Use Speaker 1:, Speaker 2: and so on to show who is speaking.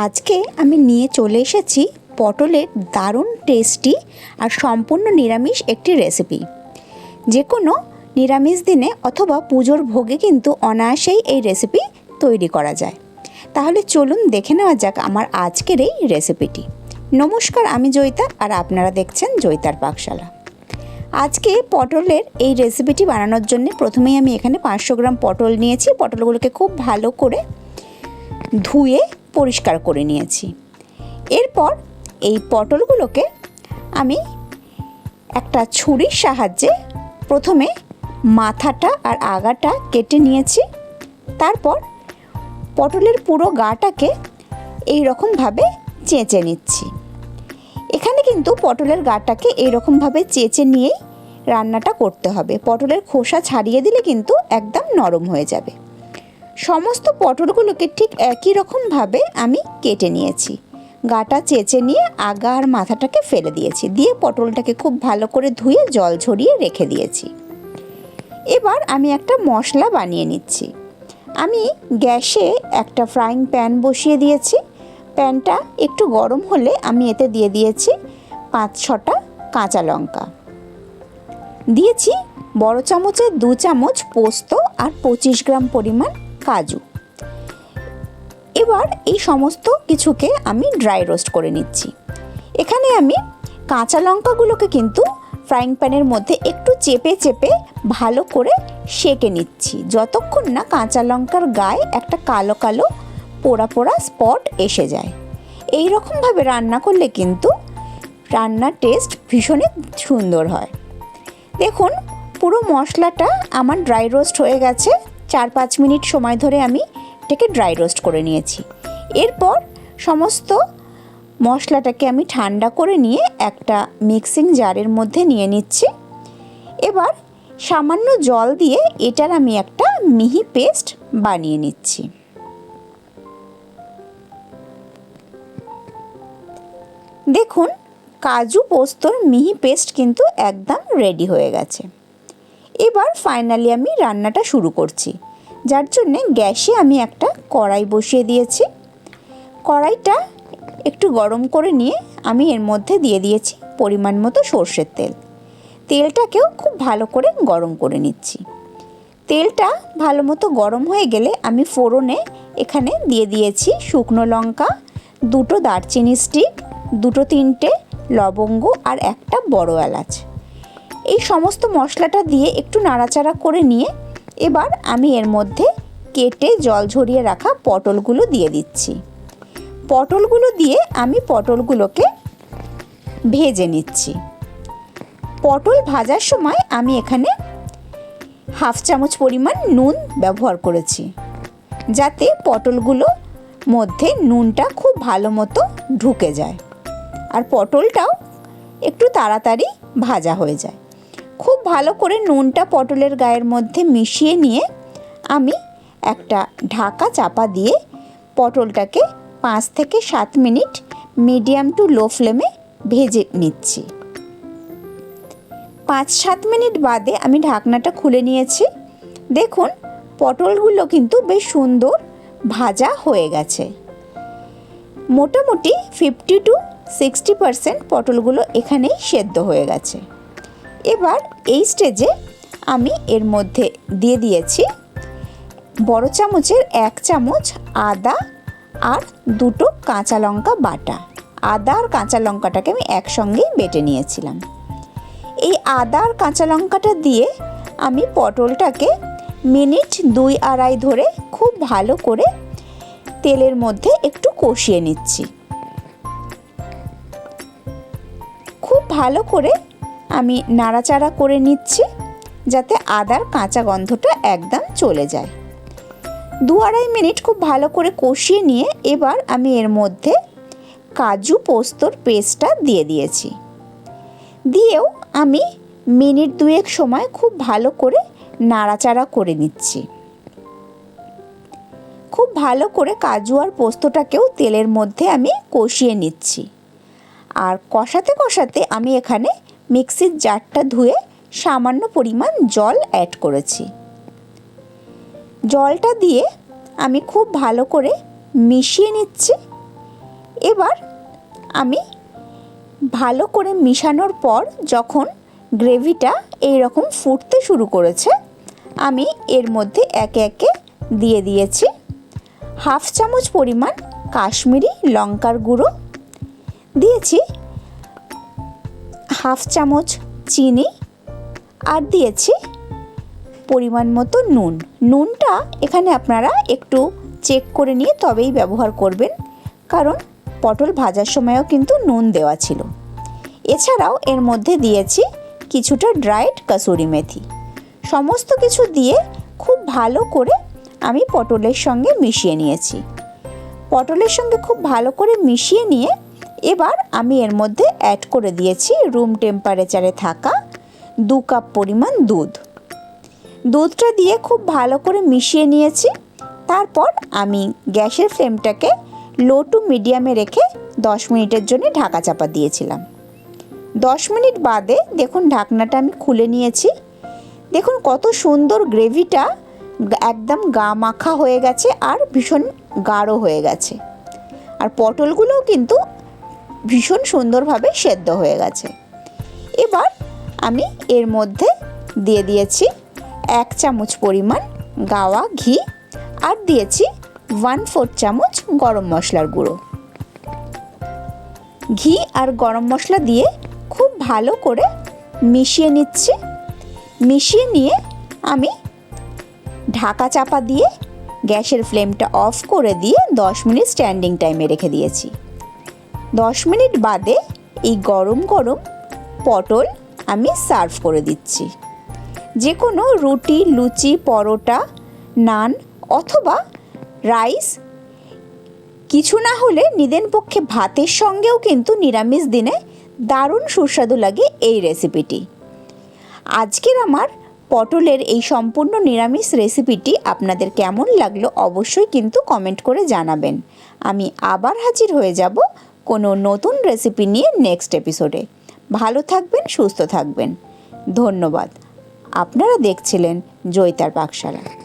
Speaker 1: আজকে আমি নিয়ে চলে এসেছি পটলের দারুণ টেস্টি আর সম্পূর্ণ নিরামিষ একটি রেসিপি যে কোনো নিরামিষ দিনে অথবা পুজোর ভোগে কিন্তু অনায়াসেই এই রেসিপি তৈরি করা যায়। তাহলে চলুন দেখে নেওয়া যাক আমার আজকের এই রেসিপিটি নমস্কার, আমি জয়িতা আর আপনারা দেখছেন জয়িতার পাকশালা। আজকে পটলের এই রেসিপিটি বানানোর জন্য প্রথমেই আমি এখানে পাঁচশো গ্রাম পটল নিয়েছি। পটলগুলোকে খুব ভালো করে ধুয়ে পরিষ্কার করে নিয়েছি। এরপর এই পটলগুলোকে আমি একটা ছুরির সাহায্যে প্রথমে মাথাটা আর আগাটা কেটে নিয়েছি। তারপর পটলের পুরো গাটাকে এই রকমভাবে চেঁচে নিচ্ছি। এখানে কিন্তু পটলের গাটাকে এইরকমভাবে চেঁচে নিয়েই রান্নাটা করতে হবে। পটলের খোসা ছাড়িয়ে দিলে কিন্তু একদম নরম হয়ে যাবে। সমস্ত পটলগুলোকে ঠিক একই রকমভাবে আমি কেটে নিয়েছি। গাটা চেঁচে নিয়ে আগা আর মাথাটাকে ফেলে দিয়েছি। দিয়ে পটলটাকে খুব ভালো করে ধুয়ে জল ঝরিয়ে রেখে দিয়েছি। এবার আমি একটা মশলা বানিয়ে নিচ্ছি। আমি গ্যাসে একটা ফ্রাইং প্যান বসিয়ে দিয়েছি। প্যানটা একটু গরম হলে আমি এতে দিয়ে দিয়েছি পাঁচ ছটা কাঁচা লঙ্কা। দিয়েছি বড় চামচে দু চামচ পোস্ত আর পঁচিশ গ্রাম পরিমাণ কাজু। এবার এই সমস্ত কিছুকে আমি ড্রাই রোস্ট করে নিচ্ছি। এখানে আমি কাঁচা লঙ্কাগুলোকে কিন্তু ফ্রাইং প্যানের মধ্যে একটু চেপে চেপে ভালো করে সেকে নিচ্ছি। যতক্ষণ না কাঁচা লঙ্কার গায়ে একটা কালো কালো, পোড়া পোড়া স্পট এসে যায়। এই রকমভাবে রান্না করলে কিন্তু রান্নার টেস্ট ভীষণই সুন্দর হয়। দেখুন, পুরো মশলাটা আমার ড্রাই রোস্ট হয়ে গেছে। চার পাঁচ মিনিট সময় ধরে আমি এটাকে ড্রাই রোস্ট করে নিয়েছি। এরপর সমস্ত মশলাটাকে আমি ঠান্ডা করে নিয়ে একটা মিক্সিং জারের মধ্যে নিয়ে নিচ্ছি। এবার সামান্য জল দিয়ে এটার আমি একটা মিহি পেস্ট বানিয়ে নিচ্ছি। দেখুন, কাজু পোস্তর মিহি পেস্ট কিন্তু একদম রেডি হয়ে গেছে। এবার ফাইনালি আমি রান্নাটা শুরু করছি। যার জন্যে গ্যাসে আমি একটা কড়াই বসিয়ে দিয়েছি। কড়াইটা একটু গরম করে নিয়ে আমি এর মধ্যে দিয়ে দিয়েছি পরিমাণ মতো সর্ষের তেল। তেলটাকেও খুব ভালো করে গরম করে নিচ্ছি। তেলটা ভালো মতো গরম হয়ে গেলে আমি ফোড়নে এখানে দিয়ে দিয়েছি শুকনো লঙ্কা, দুটো দারচিনি স্টিক, দুটো তিনটে লবঙ্গ আর একটা বড় এলাচ। এই সমস্ত মশলাটা দিয়ে একটু নাড়াচাড়া করে নিয়ে এবার আমি এর মধ্যে কেটে জল ঝরিয়ে রাখা পটলগুলো দিয়ে দিচ্ছি। পটলগুলো দিয়ে আমি পটলগুলোকে ভেজে নিচ্ছি। পটল ভাজার সময় আমি এখানে হাফ চামচ পরিমাণ নুন ব্যবহার করেছি, যাতে পটলগুলো মধ্যে নুনটা খুব ভালো মতো ঢুকে যায়। আর পটলটাও একটু তাড়াতাড়ি ভাজা হয়ে যায়। খুব ভালো করে নুনটা পটলের গায়ের মধ্যে মিশিয়ে নিয়ে আমি একটা ঢাকা চাপা দিয়ে পটলটাকে পাঁচ থেকে সাত মিনিট মিডিয়াম টু লো ফ্লেমে ভেজে নিচ্ছি। পাঁচ সাত মিনিট বাদে আমি ঢাকনাটা খুলে নিয়েছি। দেখুন, পটলগুলো কিন্তু বেশ সুন্দর ভাজা হয়ে গেছে। মোটামুটি ফিফটি টু সিক্সটি পারসেন্ট পটলগুলো এখানেই সেদ্ধ হয়ে গেছে। এবার এই স্টেজে আমি এর মধ্যে দিয়ে দিয়েছি বড় চামচের এক চামচ আদা আর দুটো কাঁচা লঙ্কা বাটা। আদা আর কাঁচা লঙ্কাটাকে আমি একসঙ্গেই বেটে নিয়েছিলাম। এই আদা আর কাঁচা লঙ্কাটা দিয়ে আমি পটলটাকে মিনিট দুই আড়াই ধরে খুব ভালো করে তেলের মধ্যে একটু কষিয়ে নিচ্ছি। খুব ভালো করে আমি নাড়াচাড়া করে নিচ্ছি যাতে আদার কাঁচা গন্ধটা একদম চলে যায়। দু আড়াই মিনিট খুব ভালো করে কষিয়ে নিয়ে এবার আমি এর মধ্যে কাজু পোস্তর পেস্টটা দিয়ে দিয়েছি। দিয়েও আমি মিনিট দুয়েক সময় খুব ভালো করে নাড়াচাড়া করে নিচ্ছি। খুব ভালো করে কাজু আর পোস্তটাকেও তেলের মধ্যে আমি কষিয়ে নিচ্ছি। আর কষাতে কষাতে আমি এখানে মিক্সির জারটা ধুয়ে সামান্য পরিমাণ জল অ্যাড করেছি। জলটা দিয়ে আমি খুব ভালো করে মিশিয়ে নিচ্ছি। এবার আমি ভালো করে মিশানোর পর যখন গ্রেভিটা এই রকম ফুটতে শুরু করেছে, আমি এর মধ্যে একে একে দিয়ে দিয়েছি। হাফ চামচ পরিমাণ কাশ্মীরি লঙ্কার গুঁড়ো। দিয়েছি হাফ চামচ চিনি আর দিয়েছি পরিমাণ মতো নুন। নুনটা এখানে আপনারা একটু চেক করে নিয়ে তবেই ব্যবহার করবেন, কারণ পটল ভাজার সময়ও কিন্তু নুন দেওয়া ছিল। এছাড়াও এর মধ্যে দিয়েছি কিছুটা ড্রাইড কাসুরি মেথি। সমস্ত কিছু দিয়ে খুব ভালো করে আমি পটলের সঙ্গে মিশিয়ে নিয়েছি। পটলের সঙ্গে খুব ভালো করে মিশিয়ে নিয়ে এবার আমি এর মধ্যে অ্যাড করে দিয়েছি রুম টেম্পারেচারে থাকা দু কাপ পরিমাণ দুধ। দুধটা দিয়ে খুব ভালো করে মিশিয়ে নিয়েছি। তারপর আমি গ্যাসের ফ্লেমটাকে লো টু মিডিয়ামে রেখে দশ মিনিটের জন্য ঢাকা চাপা দিয়েছিলাম। দশ মিনিট বাদে দেখুন ঢাকনাটা আমি খুলে নিয়েছি। দেখুন কত সুন্দর গ্রেভিটা একদম গা মাখা হয়ে গেছে আর ভীষণ গাঢ় হয়ে গেছে। আর পটলগুলোও কিন্তু ভীষণ সুন্দরভাবে সেদ্ধ হয়ে গেছে। এবার আমি এর মধ্যে দিয়ে দিয়েছি এক চামচ পরিমাণ গাওয়া ঘি আর দিয়েছি ওয়ান ফোর চামচ গরম মশলার গুঁড়ো। ঘি আর গরম মশলা দিয়ে খুব ভালো করে মিশিয়ে নিচ্ছি। মিশিয়ে নিয়ে আমি ঢাকা চাপা দিয়ে গ্যাসের ফ্লেমটা অফ করে দিয়ে দশ মিনিট স্ট্যান্ডিং টাইমে রেখে দিয়েছি। দশ মিনিট বাদে এই গরম গরম পটল আমি সার্ভ করে দিচ্ছি। যে কোনো রুটি, লুচি, পরোটা, নান অথবা রাইস, কিছু না হলে নিদেন পক্ষে ভাতের সঙ্গেও কিন্তু নিরামিষ দিনে দারুণ সুস্বাদু লাগে এই রেসিপিটি। আজকের আমার পটলের এই সম্পূর্ণ নিরামিষ রেসিপিটি আপনাদের কেমন লাগল অবশ্যই কিন্তু কমেন্ট করে জানাবেন। আমি আবার হাজির হয়ে যাব কোনো নতুন রেসিপি নিয়ে নেক্সট এপিসোডে ভালো থাকবেন, সুস্থ থাকবেন। ধন্যবাদ। আপনারা দেখছিলেন জয়িতার পাকশালা।